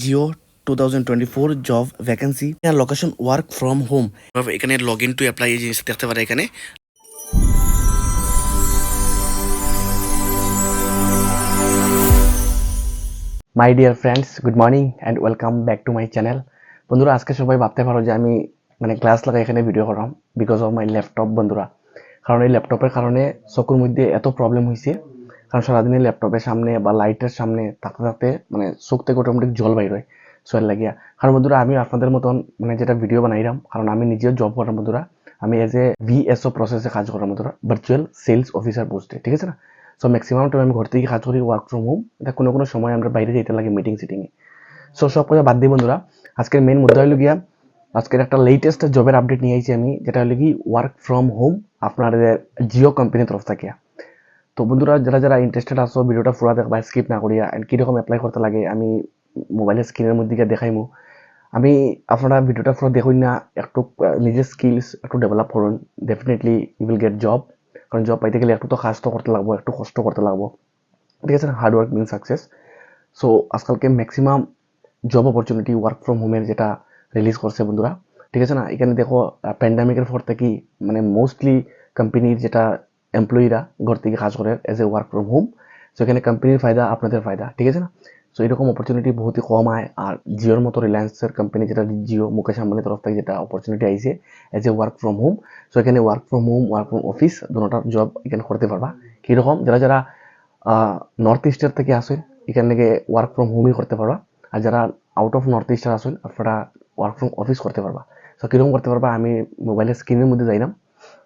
Jio two thousand twenty four job vacancy location work from home এখানে log in to apply এই জিনিস দেখতে পারে এখানে। My dear friends good morning and welcome back to my channel বন্ধুরা আজকে সবাই ভাবতে পারো যে আমি মানে ক্লাস লাগাই এখানে ভিডিও করাম বিকজ অফ মাই ল্যাপটপ বন্ধুরা। কারণ এই ল্যাপটপের কারণে চকুর মধ্যে এত প্রবলেম হয়েছে কারণ সারাদিনে ল্যাপটপের সামনে বা লাইটের সামনে থাকতে থাকতে মানে চোখ থেকে অটোমেটিক জল বাইর হয় সোয়েল লাগিয়া। কারণ বন্ধুরা, আমি আপনাদের মতন মানে যেটা ভিডিও বানাইলাম কারণ আমি নিজেও জব করার বন্ধুরা, আমি এজ এ ভিএসও প্রসেসে কাজ করার বন্ধুরা ভার্চুয়াল সেলস অফিসার পোস্টে ঠিক আছে না? সো ম্যাক্সিমাম টাইম আমি ঘর থেকে কাজ করি ওয়ার্ক ফ্রম হোম এটা কোনো কোনো সময় আমরা বাইরে যেতে লাগে মিটিং সিটিংয়ে সো সব কথা বাদ দিই বন্ধুরা, আজকের মেন মুদ্রা হলো গিয়া, আজকের একটা লেটেস্ট জবের আপডেট নিয়ে আইছি আমি, যেটা হলো কি ওয়ার্ক ফ্রম হোম আপনার জিও কোম্পানির তরফ থেকে। তো বন্ধুরা, যারা যারা ইন্টারেস্টেড আছো, ভিডিওটা পুরা দেখবা স্কিপ না করিয়া অ্যান্ড কীরকম অ্যাপ্লাই করতে লাগে, আমি মোবাইলের স্ক্রিনের মধ্যে গিয়ে দেখাইমু। আমি আপনারা ভিডিওটা পুরো দেখুন না, একটু নিজের স্কিলস একটু ডেভেলপ করুন। Definitely you will get job কারণ জব পাইতে গেলে একটু তো কাজ করতে লাগবো, একটু কষ্ট করতে লাগবো। ঠিক আছে hard work mean success so আজকালকে maximum job opportunity work from হোমের যেটা রিলিজ করছে বন্ধুরা। ঠিক আছে না? এখানে দেখো প্যান্ডামিকের পর থেকে মানে মোস্টলি কোম্পানির যেটা এমপ্লয়িরা ঘর থেকে কাজ করে as a work from home so এখানে কোম্পানির ফায়দা, আপনাদের ফায়দা, ঠিক আছে না? সো এরকম অপরচুনিটি বহুতই কম আয়। আর জিওর মতো রিলায়েন্সের কোম্পানি যেটা জিও, মুকেশ আম্বানির তরফ থেকে যেটা অপরচুনিটি আইছে as a work from home so এখানে work from home work from office দুটার জব এখানে করতে পারবা। কীরকম? যারা যারা নর্থ ইস্টের থেকে আসেন, এখান থেকে ওয়ার্ক ফ্রম হোমই করতে পারবা। আর যারা আউট অফ নর্থ ইস্টার আসেন, আপনারা ওয়ার্ক ফ্রম অফিস করতে পারবা। সো কীরকম করতে পারবা? আমি মোবাইলের স্ক্রিনের মধ্যে যাইলাম।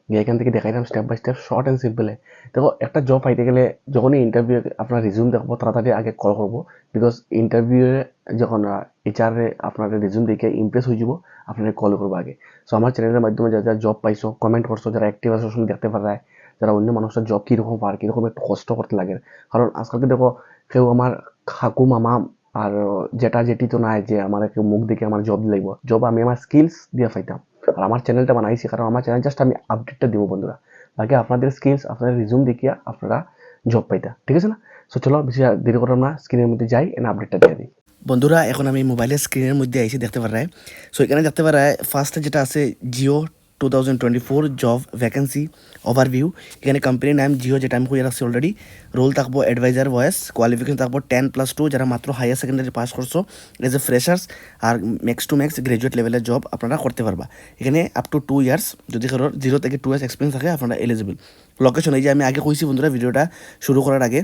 গিয়ে এখান থেকে দেখাইলাম step by step short and সিম্পলে দেখো, একটা জব পাইতে গেলে যখনই ইন্টারভিউ আপনার রিজিউম দেখব, তাড়াতাড়ি আগে কল করব বিকজ ইন্টারভিউয়ে যখন এইচআরে আপনার রিজিউম দেখে ইমপ্রেস হয়ে যাব আপনাকে কল করব আগে। সো আমার চ্যানেলের মাধ্যমে যারা যারা জব পাইছো কমেন্ট করছ যারা অ্যাক্টিভ আছো শুনে দেখতে পারে যারা অন্য মানুষের জব কীরকম পার কীরকম একটু কষ্ট করতে লাগে। কারণ আজকালকে দেখো কেউ আমার কাকু, মামা আর যেটা যেটি তো নাই যে আমার মুখ দেখে আমার জব লাগবে। জব আমি আমার স্কিলস দিয়ে পাইতাম। আর আমার চ্যানেলটা বানাইছি, কারণ আমার চ্যানেল জাস্ট আমি আপডেটটা দিব বন্ধুরা। বাকি আপনাদের স্কিলস আপনাদের রিজুম দেখিয়া আপনারা জব পাইতা, ঠিক আছে না? সো চলো বেশি দেরি করলাম না স্ক্রিনের মধ্যে যাই, এনে আপডেটটা দিয়ে দিই। বন্ধুরা, এখন আমি মোবাইলের স্ক্রিনের মধ্যে আইসি দেখতে পারায় সো এখানে দেখতে পারায় ফার্স্টে যেটা আছে Jio two thousand twenty four job vacancy overview এখানে কোম্পানির নাম জিও যেটা আমি খুঁজে রাখছি অলরেডি রোল থাকব অ্যাডভাইজার ভয়েস কোয়ালিফিকেশন থাকব টেন প্লাস টু যারা মাত্র হায়ার সেকেন্ডারি পাস করছ এজ এ ফ্রেশার্স আর ম্যাক্স টু ম্যাক্স গ্রাজুয়েট লেভেলের জব আপনারা করতে পারবা। এখানে আপ টু টু ইয়ার্স যদি কারোর জিরো থেকে টু ইয়ার্স এক্সপিরিয়েন্স থাকে, আপনারা এলিজিবল লোকেশন এই যে আমি আগে কইছি বন্ধুরা ভিডিওটা শুরু করার আগে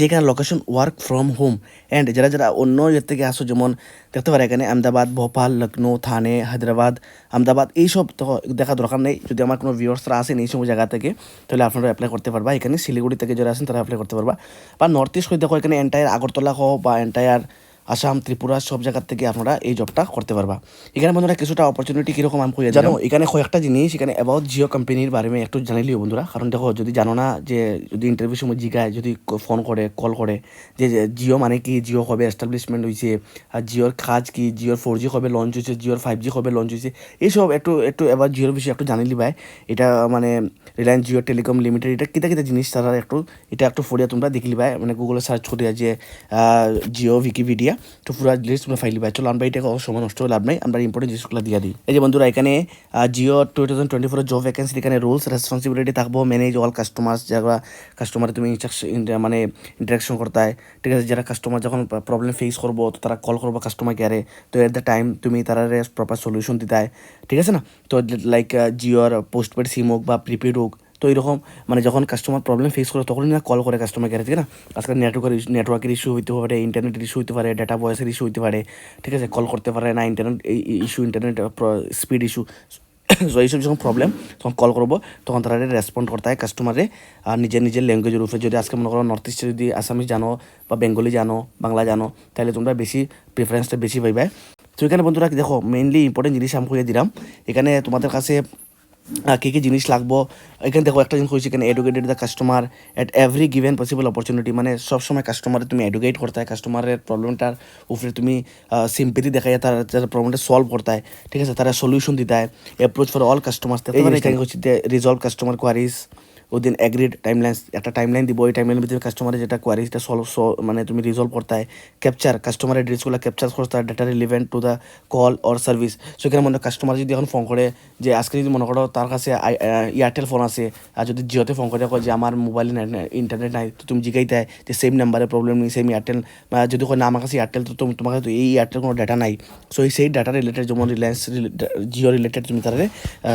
যেখানে location work from home and যারা যারা অন্য ইয়ের থেকে আসো, যেমন দেখতে পারে এখানে আহমেদাবাদ, ভোপাল লখনৌ থানে, হায়দ্রাবাদ, আহমেদাবাদ, এইসব তো দেখা দরকার নেই। যদি আমার কোনো ভিউর্সরা আসেন এই সব জায়গা থেকে, তাহলে আপনারা অ্যাপ্লাই করতে পারবা। এখানে শিলিগুড়ি থেকে যারা আসেন তারা অ্যাপ্লাই করতে পারবা। বা নর্থ ইস্ট দেখো, এখানে এন্টায়ার আগরতলা হোক বা এন্টায়ার আসাম, ত্রিপুরা সব জায়গার থেকে আপনারা এই জবটা করতে পারবা। এখানে বন্ধুরা কিছুটা অপরচুনিটি কীরকম আমি কইয়া জানো, এখানে কয়েকটা জিনিস, এখানে অ্যাবাউট জিও কোম্পানির বারে একটু জানিলিও বন্ধুরা। কারণ দেখো, যদি জানো না যে যদি ইন্টারভিউ সময় জিগায়, যদি ফোন করে কল করে, যে জিও মানে কি? জিও কবে এস্টাবলিশমেন্ট হয়েছে আর জিওর কাজ কি? জিওর ফোর জি কবে লঞ্চ হয়েছে জিওর ফাইভ জি কবে লঞ্চ হয়েছে এইসব একটু একটু এবার জিওর বিষয়ে একটু জানিলি ভাই এটা মানে রিলায়েন্স জিও টেলিকম লিমিটেড এটা কিতা কিতা জিনিস তারা একটু, এটা একটু ফরিয়া তোমরা দেখিলি ভাই মানে গুগলে সার্চ করিয়া যে জিও জিও উইকিপিডিয়া তো পুরো লিস্ট তোমরা ফাইলি ভাই চলো, আমরা এটা অত সময় নষ্ট লাভ নাই, আমরা ইম্পর্টেন্ট জিনিসগুলো দিয়ে দিই। এই যে বন্ধুরা, এখানে Jio two thousand twenty four job vacancy এখানে রুলস রেসপন্সিবিলিটি থাকব ম্যানেজ অল কাস্টমার যারা কাস্টমার তুমি মানে ইন্টারাকশন করতে ঠিক আছে? যারা কাস্টমার যখন প্রবলেম ফেস করব, তো তারা কল করব কাস্টমার কেয়ারে তো এট দ্য টাইম তুমি তারা প্রপার সলিউশন দিতে ঠিক আছে না? তো লাইক জিওর পোস্টপেড সিম হোক বা প্রিপেড হোক তো এরকম মানে যখন কাস্টমার প্রবলেম ফেস করে, তখনই না কল করে কাস্টমার কেয়ারে ঠিক না আজকাল নেটওয়ার্কের নেটওয়ার্কের ইস্যু হইতে পারে ইন্টারনেটের ইস্যু হইতে পারে ডাটা ভয়েসের ইস্যু হইতে পারে, ঠিক আছে? কল করতে পারে না internet issue internet speed issue so এইসব যখন প্রবলেম তখন কল করব, তখন তারা রেসপন্ড করতে হয় কাস্টমারে আর নিজের নিজের ল্যাঙ্গুয়েজের উপরে। যদি আজকে মনে করো নর্থ ইস্টে যদি আসামিস জানো, বা বেঙ্গলি জানো বাংলা জানো, তাহলে তোমরা বেশি প্রিফারেন্সটা বেশি পাইবে। তো এখানে বন্ধুরা দেখো মেইনলি ইম্পর্টেন্ট জিনিস আমি দিলাম। এখানে তোমাদের কাছে কী কী জিনিস লাগবো? এখানে দেখো একটা জিনিস হয়েছে এখানে educated the customer at every given possible opportunity মানে সবসময় কাস্টমারে তুমি এডুকেট করতে হয় কাস্টমারের প্রবলেমটার উপরে তুমি সিম্পেথি দেখাই তার তার প্রবলেমটা সলভ করতে হয় ঠিক আছে? তারা সলিউশন দিতে হয় অ্যাপ্রোচ ফর অল কাস্টমার্স এখানে হচ্ছে resolve customer queries within agreed timeline একটা টাইমলাইন দিব, ওই টাইমলাইনের ভিতরে কাস্টমারের যেটা কোয়ারিজটা সলভ মানে তুমি রিজলভ করতে হয়। ক্যাপচার কাস্টমারের ড্রেসগুলো ক্যাপচার করতে হয় data relevant to the call or service সেখানে মনে কাস্টমার যদি এখন ফোন করে যে, আজকে যদি মনে করো তার কাছে এয়ারটেল ফোন আছে, আর যদি জিওতে ফোন করে যে, আমার মোবাইলে ইন্টারনেট নাই, তো তুমি জিগাইতে হয় যে সেম নাম্বারে প্রবলেম নেই সেম এয়ারটেল যদি কয়, না, আমার কাছে এয়ারটেল তো তুমি- তোমার কাছে এই এয়ারটেল কোনো ডাটা নাই। সো এই সেই ডাটা রিলেটেড যেমন রিলায়েন্স জিও রিলেটেড তুমি তাদের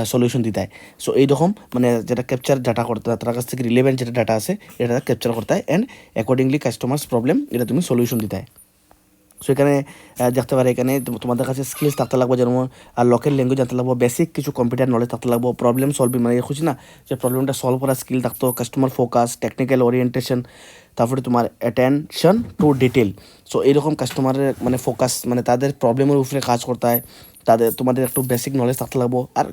সলিউশন দিতে হয়। সো এইরকম মানে যেটা ক্যাপচার ডাটা করতে তার কাছ থেকে রিলেভেন্ট যেটা ডাটা আছে এটা ক্যাপচার করতে হয় অ্যান্ড অ্যাকর্ডিংলি কাস্টমার্স প্রবলেম এটা তুমি সলিউশন দিতে হয়। সো এখানে দেখতে পারে এখানে তোমাদের কাছে স্কিলস থাকতে লাগবে, যেমন আর লোকাল ল্যাঙ্গুয়েজ জানতে লাগবো বেসিক কিছু কম্পিউটার নলেজ থাকতে লাগবো প্রবলেম সলভিং মানে খুশি না? যে প্রবলেমটা সলভ করার স্কিল থাকতো কাস্টমার ফোকাস টেকনিক্যাল ওরিয়েন্টেশন তারপরে তোমার অ্যাটেনশন টু ডিটেল সো এইরকম কাস্টমারের মানে ফোকাস মানে তাদের প্রবলেমের উপরে কাজ করতে হয়, তাদের, তোমাদের একটু বেসিক নলেজ থাকতে লাগবো। আর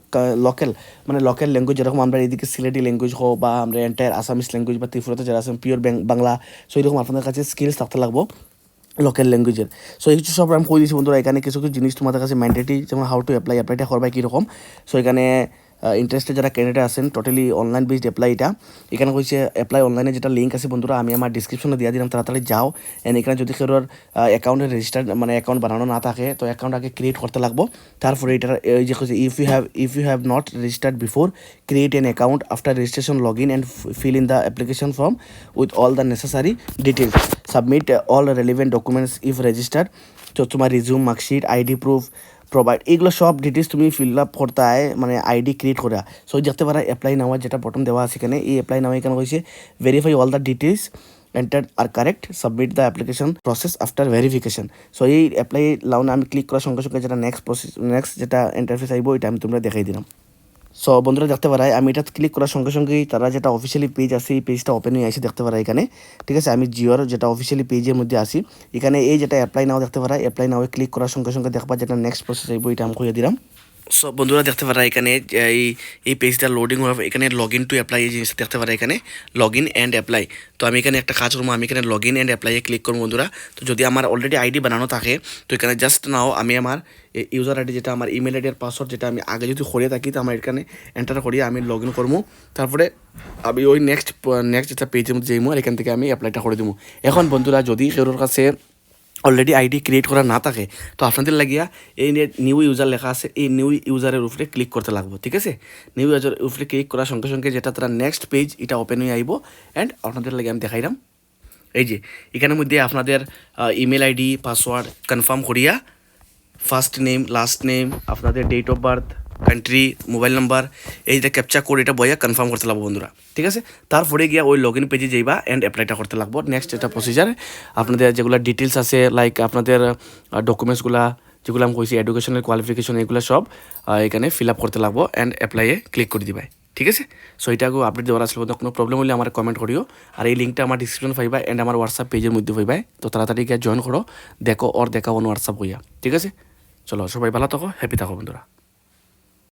লোকাল মানে লোকাল ল্যাঙ্গুয়েজ যেরকম আমরা এদিকে সিলেটি ল্যাঙ্গুয়েজ হোক বা আমরা এন্টায়ার আসামিস ল্যাঙ্গুয়েজ বা ত্রিপুরাতে যারা আছেন পিওর ব্যাং বাংলা সো এরকম আপনাদের কাছে স্কিলস থাকতে লাগবো। লোকাল ল্যাঙ্গুয়েজের সো এই কিছু সব আমি কই দিয়েছি বন্ধুরা, এখানে কিছু কিছু জিনিস তোমাদের কাছে ম্যান্ডেটরি যেমন হাউ টু অ্যাপ্লাই অ্যাপ্লাইটা করবা কীরকম। সো এখানে ইন্টারেস্টেড যারা ক্যান্ডিডেট আছেন টোটালি অনলাইন বেসড অ্যাপ্লাই এটা। এখানে কইছে অ্যাপ্লাই অনলাইনে যেটা লিঙ্ক আছে বন্ধুরা, আমি আমার ডিসক্রিপশনে দিয়ে দিলাম, তাড়াতাড়ি যাও। এন্ড এখানে যদি কেউ অ্যাকাউন্টে রেজিস্টার মানে অ্যাকাউন্ট বানানো না থাকে, তো অ্যাকাউন্ট আগে ক্রিয়েট করতে লাগবো। তারপরে এটার এই যে কইছে if you have if you have not registered before create an account after registration log in and fill in the application form with all the necessary details submit all relevant documents if registered তো তোমার resume marksheet ID proof provide এগুলো সব details তুমি fill up করতে মানে ID create করে। So দেখতে পারা অ্যাপ্লাই নামা যেটা বটন দেওয়া আছে এখানে, এই অ্যাপ্লাই নাওয়া এখানে হয়েছে? Verify all the details enter R correct submit the application process after verification so এই অ্যাপ্লাই লাউনে আমি ক্লিক করার সঙ্গে সঙ্গে যেটা নেক্সট প্রসেস নেক্সট যেটা ইন্টারফেস আইব ওইটা আমি তোমরা দেখাই দিলাম। সো বন্ধুরা দেখতে পারাই আমি এটা ক্লিক করার সঙ্গে সঙ্গেই তারা যেটা অফিসিয়ালি পেজ আছে, এই পেজটা ওপেন হয়ে আসে দেখতে পারা এখানে। ঠিক আছে, আমি জিওর যেটা অফিসিয়ালি পেজের মধ্যে আসি এখানে এই যেটা অ্যাপ্লাই নাও দেখতে পারা অ্যাপ্লাই নাও ক্লিক করার সঙ্গে সঙ্গে দেখবা যেটা নেক্সট প্রসেস এই বইটা আমি খুঁজে দিলাম। সো বন্ধুরা দেখতে পারা এখানে, এই এই পেজটা লোডিং হবে এখানে লগ ইন টু অ্যাপ্লাই এই জিনিস দেখতে পারা এখানে লগ ইন অ্যান্ড অ্যাপ্লাই তো আমি এখানে একটা কাজ করব, আমি এখানে লগ ইন অ্যান্ড অ্যাপ্লাইয়ে ক্লিক করব বন্ধুরা। তো যদি আমার অলরেডি আইডি বানানো থাকে, তো এখানে জাস্ট নাও আমি আমার ইউজার আইডি যেটা, আমার ইমেল আইডি আর পাসওয়ার্ড যেটা আমি আগে যদি করিয়ে থাকি, তো আমার এখানে এন্টার করিয়ে আমি লগ ইন করব। তারপরে আমি ওই নেক্সট নেক্সট যেটা পেজের মধ্যে যাইমু আর এখান থেকে আমি অ্যাপ্লাইটা করে দেবো। এখন বন্ধুরা যদি কেউর কাছে অলরেডি আইডি ক্রিয়েট করা না থাকে, তো আপনাদের লাগিয়া এই নিউ ইউজার লেখা আছে, এই নিউ ইউজারের উপরে ক্লিক করতে লাগবে, ঠিক আছে? নিউ ইউজার উপরে ক্লিক করার সঙ্গে সঙ্গে যেটা তারা নেক্সট পেজ এটা ওপেন হয়ে আইব অ্যান্ড আপনাদের লাগে আমি দেখাইলাম এই যে, এখানের মধ্যে আপনাদের ইমেল আইডি পাসওয়ার্ড কনফার্ম করিয়া ফার্স্ট নেম লাস্ট নেম আপনাদের date of birth country mobile number এই যে ক্যাপচা কোড এটা বইয়া কনফার্ম করতে লাগবো বন্ধুরা, ঠিক আছে? তারপরে গিয়া ওই লগ ইন পেজে যাইবা অ্যান্ড অ্যাপ্লাইটা করতে লাগবো। নেক্সট এটা প্রসিজার আপনাদের যেগুলো ডিটেলস আছে লাইক আপনাদের ডকুমেন্টসগুলা যেগুলো আমি কইছি এডুকেশনাল কোয়ালিফিকেশন এগুলো সব এখানে ফিল আপ করতে লাগবো অ্যান্ড অ্যাপ্লাইয়ে ক্লিক করে দিবাই, ঠিক আছে? সো এটাকে আপডেট দেওয়ার আসলে কোনো প্রবলেম হলে আমার কমেন্ট করিও। আর এই লিঙ্কটা আমার ডিসক্রিপশন পাইবা অ্যান্ড আমার হোয়াটসঅ্যাপ পেজের মধ্যে পাইবাই তো তাড়াতাড়ি গিয়ে জয়েন করো, দেখো ওর দেখা অন হোয়াটসঅ্যাপ হইয়া, ঠিক আছে? চলো, সবাই ভালো থাকো হ্যাপি থাকো বন্ধুরা।